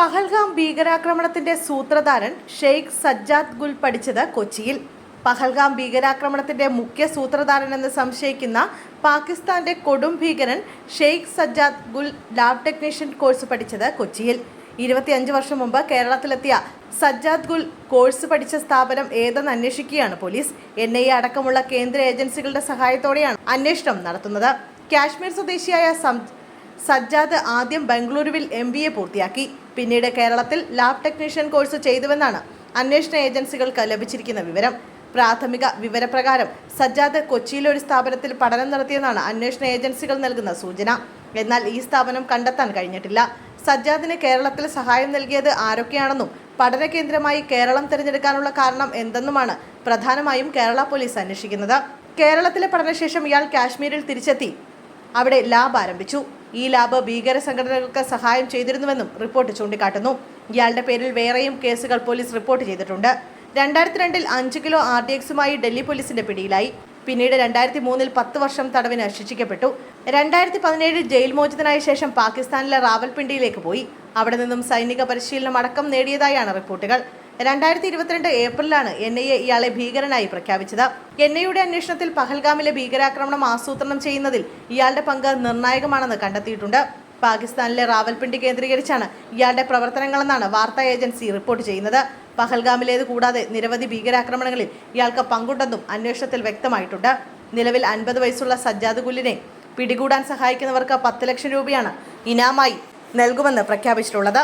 പഹൽഗാം ഭീകരാക്രമണത്തിന്റെ സൂത്രധാരൻ ഷെയ്ഖ് സജ്ജാദ് ഗുൽ പഠിച്ചത് കൊച്ചിയിൽ. പഹൽഗാം ഭീകരാക്രമണത്തിന്റെ മുഖ്യ സൂത്രധാരൻ എന്ന് സംശയിക്കുന്ന പാകിസ്ഥാന്റെ കൊടും ഭീകരൻ Sheikh Sajjad Gul lab technician course പഠിച്ചത് കൊച്ചിയിൽ. ഇരുപത്തിയഞ്ച് വർഷം മുമ്പ് കേരളത്തിലെത്തിയ സജ്ജാദ് ഗുൽ കോഴ്സ് പഠിച്ച സ്ഥാപനം ഏതെന്ന് അന്വേഷിക്കുകയാണ് പോലീസ്. എൻ ഐ അടക്കമുള്ള കേന്ദ്ര ഏജൻസികളുടെ സഹായത്തോടെയാണ് അന്വേഷണം നടത്തുന്നത്. കാശ്മീർ സ്വദേശിയായ സജ്ജാദ് ആദ്യം ബംഗളൂരുവിൽ എ പൂർത്തിയാക്കി. പിന്നീട് കേരളത്തിൽ ലാബ് ടെക്നീഷ്യൻ കോഴ്സ് ചെയ്തുവെന്നാണ് അന്വേഷണ ഏജൻസികൾക്ക് ലഭിച്ചിരിക്കുന്ന വിവരം. പ്രാഥമിക വിവരപ്രകാരം സജ്ജാദ് കൊച്ചിയിലെ ഒരു സ്ഥാപനത്തിൽ പഠനം നടത്തിയെന്നാണ് അന്വേഷണ ഏജൻസികൾ നൽകുന്ന സൂചന. എന്നാൽ ഈ സ്ഥാപനം കണ്ടെത്താൻ കഴിഞ്ഞിട്ടില്ല. സജ്ജാദിന് കേരളത്തിൽ സഹായം നൽകിയത് ആരൊക്കെയാണെന്നും പഠന കേന്ദ്രമായി കേരളം തിരഞ്ഞെടുക്കാനുള്ള കാരണം എന്തെന്നുമാണ് പ്രധാനമായും കേരള പോലീസ് അന്വേഷിക്കുന്നത്. കേരളത്തിലെ പഠനശേഷം ഇയാൾ കാശ്മീരിൽ തിരിച്ചെത്തി. അവിടെ ലാബ് ആരംഭിച്ചു. ഈ ലാബ് ഭീകര സംഘടനകൾക്ക് സഹായം ചെയ്തിരുന്നുവെന്നും റിപ്പോർട്ട് ചൂണ്ടിക്കാട്ടുന്നു. ഇയാളുടെ പേരിൽ വേറെയും കേസുകൾ പോലീസ് റിപ്പോർട്ട് ചെയ്തിട്ടുണ്ട്. രണ്ടായിരത്തി രണ്ടിൽ അഞ്ച് കിലോ ആർ ഡി എക്സുമായി ഡൽഹി പോലീസിന്റെ പിടിയിലായി. പിന്നീട് രണ്ടായിരത്തി മൂന്നിൽ പത്ത് വർഷം തടവിന് ശിക്ഷിക്കപ്പെട്ടു. രണ്ടായിരത്തി പതിനേഴിൽ ജയിൽ മോചിതനായ ശേഷം പാകിസ്ഥാനിലെ റാവൽപിണ്ടിയിലേക്ക് പോയി. അവിടെ നിന്നും സൈനിക പരിശീലനം അടക്കം നേടിയതായാണ് റിപ്പോർട്ടുകൾ. രണ്ടായിരത്തി ഇരുപത്തിരണ്ട് ഏപ്രിലാണ് എൻ ഐ എ ഇയാളെ ഭീകരനായി പ്രഖ്യാപിച്ചത്. എൻ ഐയുടെ അന്വേഷണത്തിൽ പഹൽഗാമിലെ ഭീകരാക്രമണം ആസൂത്രണം ചെയ്യുന്നതിൽ ഇയാളുടെ പങ്ക് നിർണായകമാണെന്ന് കണ്ടെത്തിയിട്ടുണ്ട്. പാകിസ്ഥാനിലെ റാവൽപിണ്ടി കേന്ദ്രീകരിച്ചാണ് ഇയാളുടെ പ്രവർത്തനങ്ങളെന്നാണ് വാർത്താ ഏജൻസി റിപ്പോർട്ട് ചെയ്യുന്നത്. പഹൽഗാമിലേത് കൂടാതെ നിരവധി ഭീകരാക്രമണങ്ങളിൽ ഇയാൾക്ക് പങ്കുണ്ടെന്നും അന്വേഷണത്തിൽ വ്യക്തമായിട്ടുണ്ട്. നിലവിൽ അൻപത് വയസ്സുള്ള സജ്ജാദ് ഗുല്ലിനെ പിടികൂടാൻ സഹായിക്കുന്നവർക്ക് പത്ത് ലക്ഷം രൂപയാണ് ഇനാമായി നൽകുമെന്ന് പ്രഖ്യാപിച്ചിട്ടുള്ളത്.